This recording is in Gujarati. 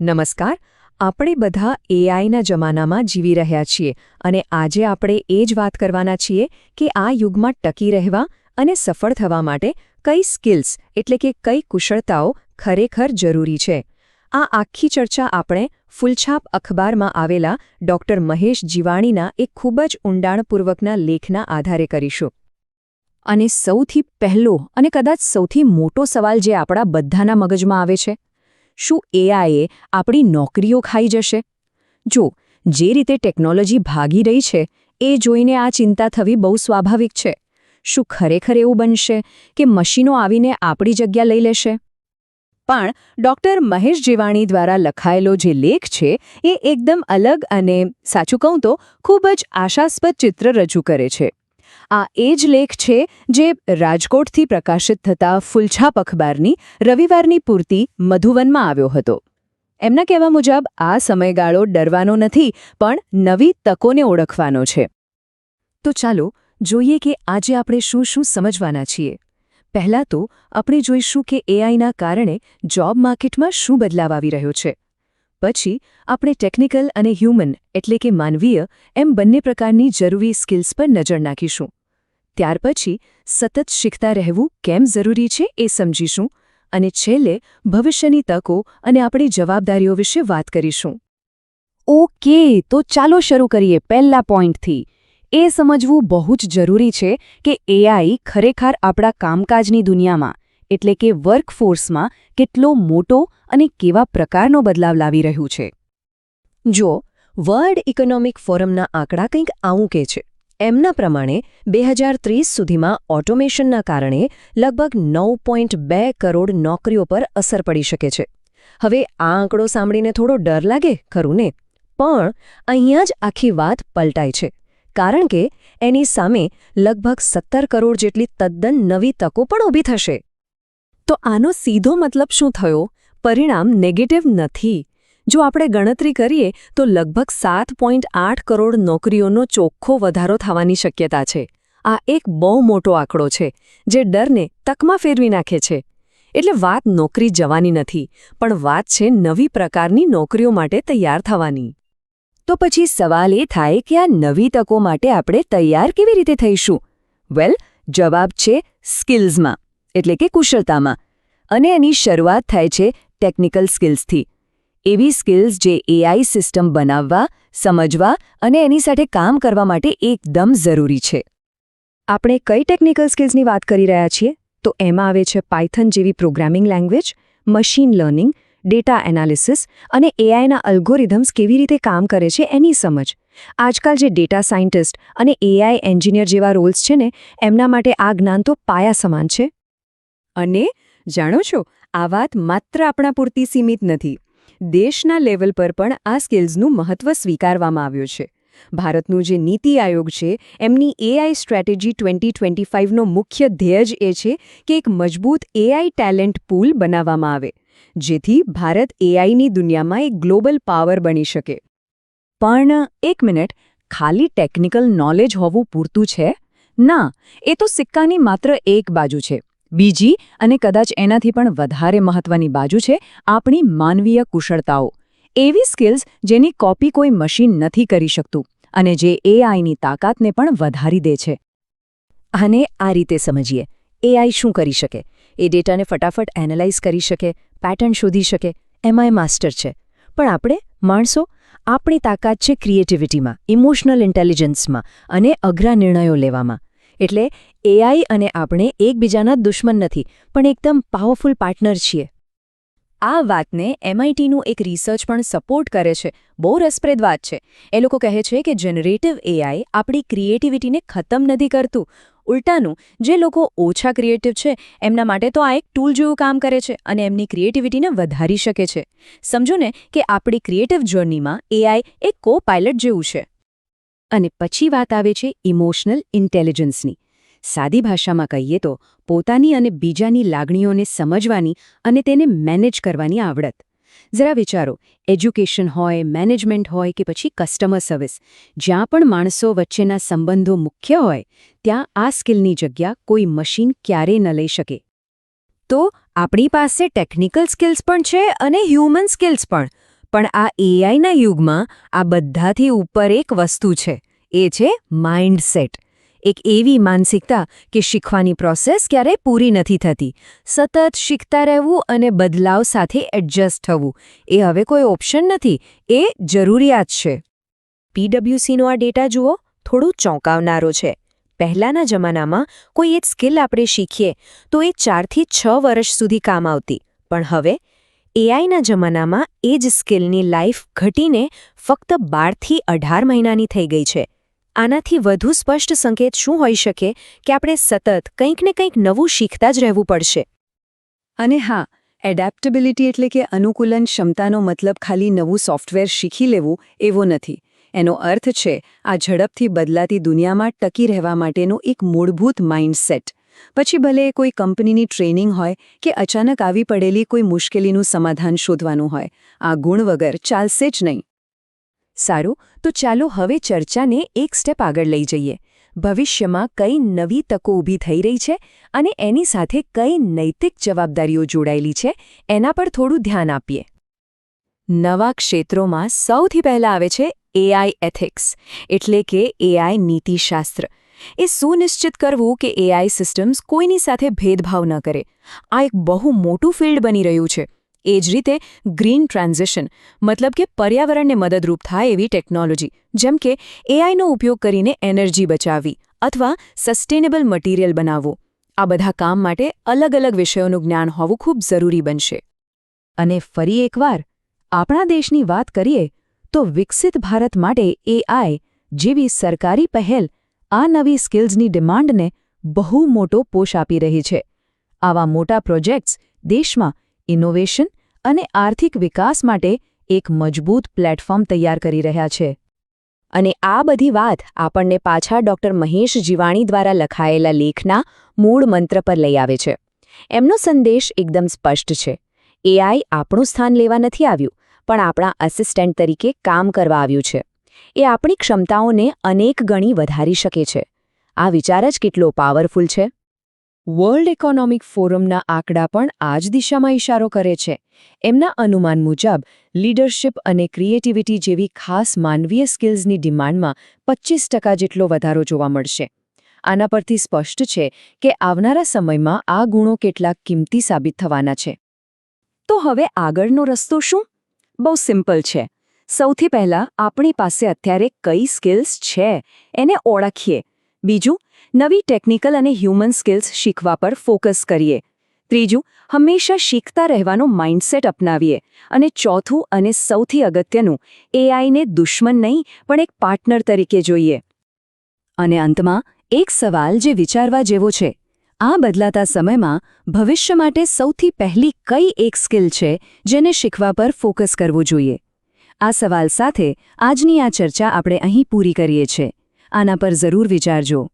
નમસ્કાર, આપણે બધા એઆઈના જમાનામાં જીવી રહ્યા છીએ અને આજે આપણે એ જ વાત કરવાના છીએ કે આ યુગમાં ટકી રહેવા અને સફળ થવા માટે કઈ સ્કિલ્સ એટલે કે કઈ કુશળતાઓ ખરેખર જરૂરી છે. આ આખી ચર્ચા આપણે ફૂલછાપ અખબારમાં આવેલા ડોક્ટર મહેશ જીવાણીના એક ખૂબ જ ઊંડાણપૂર્વકના લેખના આધારે કરીશું. અને સૌથી પહેલો અને કદાચ સૌથી મોટો સવાલ જે આપણા બધાના મગજમાં આવે છે શું એઆઈએ આપણી નોકરીઓ ખાઈ જશે? જો, જે રીતે ટેકનોલોજી ભાગી રહી છે, એ જોઈને આ ચિંતા થવી બહુ સ્વાભાવિક છે. શું ખરેખર એવું બનશે કે મશીનો આવીને આપણી જગ્યા લઈ લેશે? પણ ડોક્ટર મહેશ જીવાણી દ્વારા લખાયેલો જે લેખ છે, એ એકદમ અલગ અને, સાચું કહું તો, ખૂબ જ આશાસ્પદ ચિત્ર રજૂ કરે છે. આ એ જ લેખ છે જે રાજકોટથી પ્રકાશિત થતા ફૂલછાપ અખબારની રવિવારની પૂર્તિ મધુવનમાં આવ્યો હતો. એમના કહેવા મુજબ આ સમયગાળો ડરવાનો નથી, પણ નવી તકોને ઓળખવાનો છે. તો ચાલો જોઈએ કે આજે આપણે શું શું સમજવાના છીએ. પહેલાં તો આપણે જોઈશું કે એઆઈના કારણે જોબ માર્કેટમાં શું બદલાવ આવી રહ્યો છે. પછી, આપણે ટેકનિકલ અને હ્યુમન એટલે કે માનવીય એમ બંને પ્રકારની જરૂરી સ્કિલ્સ પર નજર નાખીશું. ત્યાર પછી, સતત શીખતા રહેવું કેમ જરૂરી છે એ સમજીશું અને છેલ્લે, ભવિષ્યની તકો અને આપણી જવાબદારીઓ વિશે વાત કરીશું. ઓકે, તો ચાલો શરૂ કરીએ પહેલા પોઈન્ટથી એ સમજવું બહુ જ જરૂરી છે કે એઆઈ ખરેખર આપણા કામકાજની દુનિયામાં એટલે કે વર્કફોર્સમાં કેટલો મોટો અને કેવા પ્રકારનો બદલાવ લાવી રહ્યું છે. જો, વર્લ્ડ ઇકોનોમિક ફોરમના આંકડા કંઈક આવું કે છે. એમના પ્રમાણે, બે હજાર ત્રીસ સુધીમાં ઓટોમેશનના કારણે લગભગ નવ પોઈન્ટ બે કરોડ નોકરીઓ પર અસર પડી શકે છે. હવે આ આંકડો સાંભળીને થોડો ડર લાગે, ખરું ને? પણ અહીંયા જ આખી વાત પલટાય છે. કારણ કે એની સામે લગભગ સત્તર કરોડ જેટલી તદ્દન નવી તકો પણ ઊભી થશે. તો આનો સીધો મતલબ શું થયો? પરિણામ નેગેટિવ નથી. જો આપણે ગણતરી કરીએ, તો લગભગ સાત કરોડ નોકરીઓનો ચોખ્ખો વધારો થવાની શક્યતા છે. આ એક બહુ મોટો આંકડો છે, જે ડરને તકમાં ફેરવી નાખે છે. એટલે વાત નોકરી જવાની નથી, પણ વાત છે નવી પ્રકારની નોકરીઓ માટે તૈયાર થવાની. તો પછી સવાલ એ થાય કે આ નવી તકો માટે આપણે તૈયાર કેવી રીતે થઈશું? વેલ, જવાબ છે સ્કિલ્સમાં. એટલે કે કુશળતામાં. અને એની શરૂઆત થાય છે ટેકનિકલ સ્કિલ્સથી એવી સ્કિલ્સ જે એઆઈ સિસ્ટમ બનાવવા, સમજવા અને એની સાથે કામ કરવા માટે એકદમ જરૂરી છે. આપણે કઈ ટેકનિકલ સ્કિલ્સની વાત કરી રહ્યા છીએ? તો એમાં આવે છે પાયથન જેવી programming language machine learning data analysis અને એઆઈના અલ્ગોરિધમ્સ કેવી રીતે કામ કરે છે એની સમજ. આજકાલ જે ડેટા સાયન્ટિસ્ટ અને એઆઈ એન્જિનિયર જેવા રોલ્સ છે ને, એમના માટે આ જ્ઞાન તો પાયા સમાન છે. અને જાણો છો, આ વાત માત્ર આપણા પૂરતી સીમિત નથી. દેશના લેવલ પર પણ આ સ્કિલ્સનું મહત્વ સ્વીકારવામાં આવ્યું છે. ભારતનું જે નીતિ આયોગ છે, એમની એઆઈ સ્ટ્રેટેજી ટ્વેન્ટી ટ્વેન્ટી ફાઇવનો મુખ્ય ધ્યેય જ એ છે કે એક મજબૂત એઆઈ ટેલેન્ટ પૂલ બનાવવામાં આવે, જેથી ભારત એઆઈની દુનિયામાં એક ગ્લોબલ પાવર બની શકે. પણ એક મિનિટ, ખાલી ટેકનિકલ નોલેજ હોવું પૂરતું છે? ના, એ તો સિક્કાની માત્ર એક બાજુ છે. બીજી અને કદાચ એનાથી પણ વધારે મહત્વની બાજુ છે આપણી માનવીય કુશળતાઓ. એવી સ્કિલ્સ જેની કોપી કોઈ મશીન નથી કરી શકતું અને જે એઆઈની તાકાતને પણ વધારી દે છે. આને આ રીતે સમજીએ. એઆઈ શું કરી શકે? એ ડેટાને ફટાફટ એનાલાઇઝ કરી શકે, પેટર્ન શોધી શકે. એમાં એ માસ્ટર છે. પણ આપણે, માણસો, આપણી તાકાત છે ક્રિએટિવિટીમાં, ઇમોશનલ ઇન્ટેલિજન્સમાં અને અઘરા નિર્ણયો લેવામાં. એટલે એઆઈ અને આપણે એકબીજાના દુશ્મન નથી, પણ એકદમ પાવરફુલ પાર્ટનર છીએ. આ વાતને એમઆઈટીનું એક રિસર્ચ પણ સપોર્ટ કરે છે. બહુ રસપ્રદ વાત છે. એ લોકો કહે છે કે જનરેટિવ એઆઈ આપણી ક્રિએટિવિટીને ખતમ નથી કરતું. ઉલટાનું, જે લોકો ઓછા ક્રિએટિવ છે, એમના માટે તો આ એક ટૂલ જેવું કામ કરે છે અને એમની ક્રિએટિવિટીને વધારી શકે છે. સમજો ને કે આપણી ક્રિએટિવ જર્નીમાં એઆઈ એક કો પાયલટ જેવું છે. અને પછી વાત આવે છે ઇમોશનલ ઇન્ટેલિજન્સની. સાદી ભાષામાં કહીએ તો, પોતાની અને બીજાની લાગણીઓને સમજવાની અને તેને મેનેજ કરવાની આવડત. જરા વિચારો, એજ્યુકેશન હોય, મેનેજમેન્ટ હોય કે પછી કસ્ટમર સર્વિસ, જ્યાં પણ માણસો વચ્ચેના સંબંધો મુખ્ય હોય, ત્યાં આ સ્કિલની જગ્યા કોઈ મશીન ક્યારેય ન લઈ શકે. તો આપણી પાસે ટેકનિકલ સ્કિલ્સ પણ છે અને હ્યુમન સ્કિલ્સ પણ. પણ આ એઆઈના યુગમાં આ બધાથી ઉપર એક વસ્તુ છે. એ છે માઇન્ડસેટ. એક એવી માનસિકતા કે શીખવાની પ્રોસેસ ક્યારેય પૂરી નથી થતી. સતત શીખતા રહેવું અને બદલાવ સાથે એડજસ્ટ થવું. એ હવે કોઈ ઓપ્શન નથી. એ જરૂરિયાત છે. પીડબ્લ્યુસીનો આ ડેટા જુઓ. થોડું ચોંકાવનારો છે. પહેલાંના જમાનામાં કોઈ એક સ્કિલ આપણે શીખીએ તો એ ચારથી છ વર્ષ સુધી કામ આવતી. પણ હવે એઆઈના જમાનામાં એ જ સ્કિલની લાઈફ ઘટીને ફક્ત બારથી અઢાર મહિનાની થઈ ગઈ છે. આનાથી વધુ સ્પષ્ટ સંકેત શું હોઈ શકે કે આપણે સતત કંઈક ને કંઈક નવું શીખતા જ રહેવું પડશે? અને હા, એડેપ્ટેબિલિટી એટલે કે અનુકૂલન ક્ષમતાનો મતલબ ખાલી નવું સોફ્ટવેર શીખી લેવું એવો નથી. એનો અર્થ છે, આ ઝડપથી બદલાતી દુનિયામાં ટકી રહેવા માટેનો એક મૂળભૂત માઇન્ડસેટ. પછી ભલે કોઈ કંપનીની ટ્રેનિંગ હોય કે અચાનક આવી પડેલી કોઈ મુશ્કેલીનું સમાધાન શોધવાનું હોય, આ ગુણ વગર ચાલશે જ નહીં. સારું, તો ચાલો હવે ચર્ચાને એક સ્ટેપ આગળ લઈ જઈએ. ભવિષ્યમાં કઈ નવી તકો ઊભી થઈ રહી છે અને એની સાથે કઈ નૈતિક જવાબદારીઓ જોડાયેલી છે, એના પર થોડું ધ્યાન આપીએ. નવા ક્ષેત્રોમાં સૌથી પહેલા આવે છે એઆઈ એથિક્સ એટલે કે એઆઈ નીતિશાસ્ત્ર. એ સુનિશ્ચિત કરવું કે એઆઈ સિસ્ટમ્સ કોઈની સાથે ભેદભાવ ન કરે. આ એક બહુ મોટું ફિલ્ડ બની રહ્યું છે. એ જ રીતે ગ્રીન ટ્રાન્ઝિશન મતલબ કે પર્યાવરણને મદદરૂપ થાય એવી ટેકનોલોજી જેમ કે એઆઈનો ઉપયોગ કરીને એનર્જી બચાવવી અથવા સસ્ટેનેબલ મટીરિયલ બનાવવું. આ બધા કામ માટે અલગ અલગ વિષયોનું જ્ઞાન હોવું ખૂબ જરૂરી બનશે. અને ફરી એકવાર, આપણા દેશની વાત કરીએ તો વિકસિત ભારત માટે એઆઈ જેવી સરકારી પહેલ આ નવી સ્કિલ્સની ડિમાન્ડને બહુ મોટો પોષ આપી રહી છે. આવા મોટા પ્રોજેક્ટ્સ દેશમાં ઇનોવેશન અને આર્થિક વિકાસ માટે એક મજબૂત પ્લેટફોર્મ તૈયાર કરી રહ્યા છે. અને આ બધી વાત આપણને પાછા ડોક્ટર મહેશ જીવાણી દ્વારા લખાયેલા લેખના મૂળ મંત્ર પર લઈ આવે છે. એમનો સંદેશ એકદમ સ્પષ્ટ છે. એઆઈ આપણું સ્થાન લેવા નથી આવ્યું, પણ આપણા અસિસ્ટન્ટ તરીકે કામ કરવા આવ્યું છે. એ આપણી ક્ષમતાઓને અનેક ગણી વધારી શકે છે. આ વિચાર જ કેટલો પાવરફુલ છે. વર્લ્ડ ઇકોનોમિક ફોરમના આંકડા પણ આ જ દિશામાં ઇશારો કરે છે. એમના અનુમાન મુજબ લીડરશિપ અને ક્રિએટિવિટી જેવી ખાસ માનવીય સ્કિલ્સની ડિમાન્ડમાં પચીસ જેટલો વધારો જોવા મળશે. આના પરથી સ્પષ્ટ છે કે આવનારા સમયમાં આ ગુણો કેટલાક કિંમતી સાબિત થવાના છે. તો હવે આગળનો રસ્તો શું? બહુ સિમ્પલ છે. સૌથી પહેલાં આપણી પાસે અત્યારે કઈ સ્કિલ્સ છે, એને ઓળખીએ. બીજું, નવી ટેકનિકલ અને હ્યુમન સ્કિલ્સ શીખવા પર ફોકસ કરીએ. ત્રીજું, હંમેશા શીખતા રહેવાનો માઇન્ડસેટ અપનાવીએ. અને ચોથું અને સૌથી અગત્યનું એઆઈને દુશ્મન નહીં, પણ એક પાર્ટનર તરીકે જોઈએ. અને અંતમાં, એક સવાલ જે વિચારવા જેવો છે. આ બદલાતા સમયમાં, ભવિષ્ય માટે સૌથી પહેલી કઈ એક સ્કિલ છે, જેને શીખવા પર ફોકસ કરવું જોઈએ? આ સવાલ સાથે આજની આ ચર્ચા આપણે અહીં પૂરી કરીએ છીએ. આના પર જરૂર વિચારજો.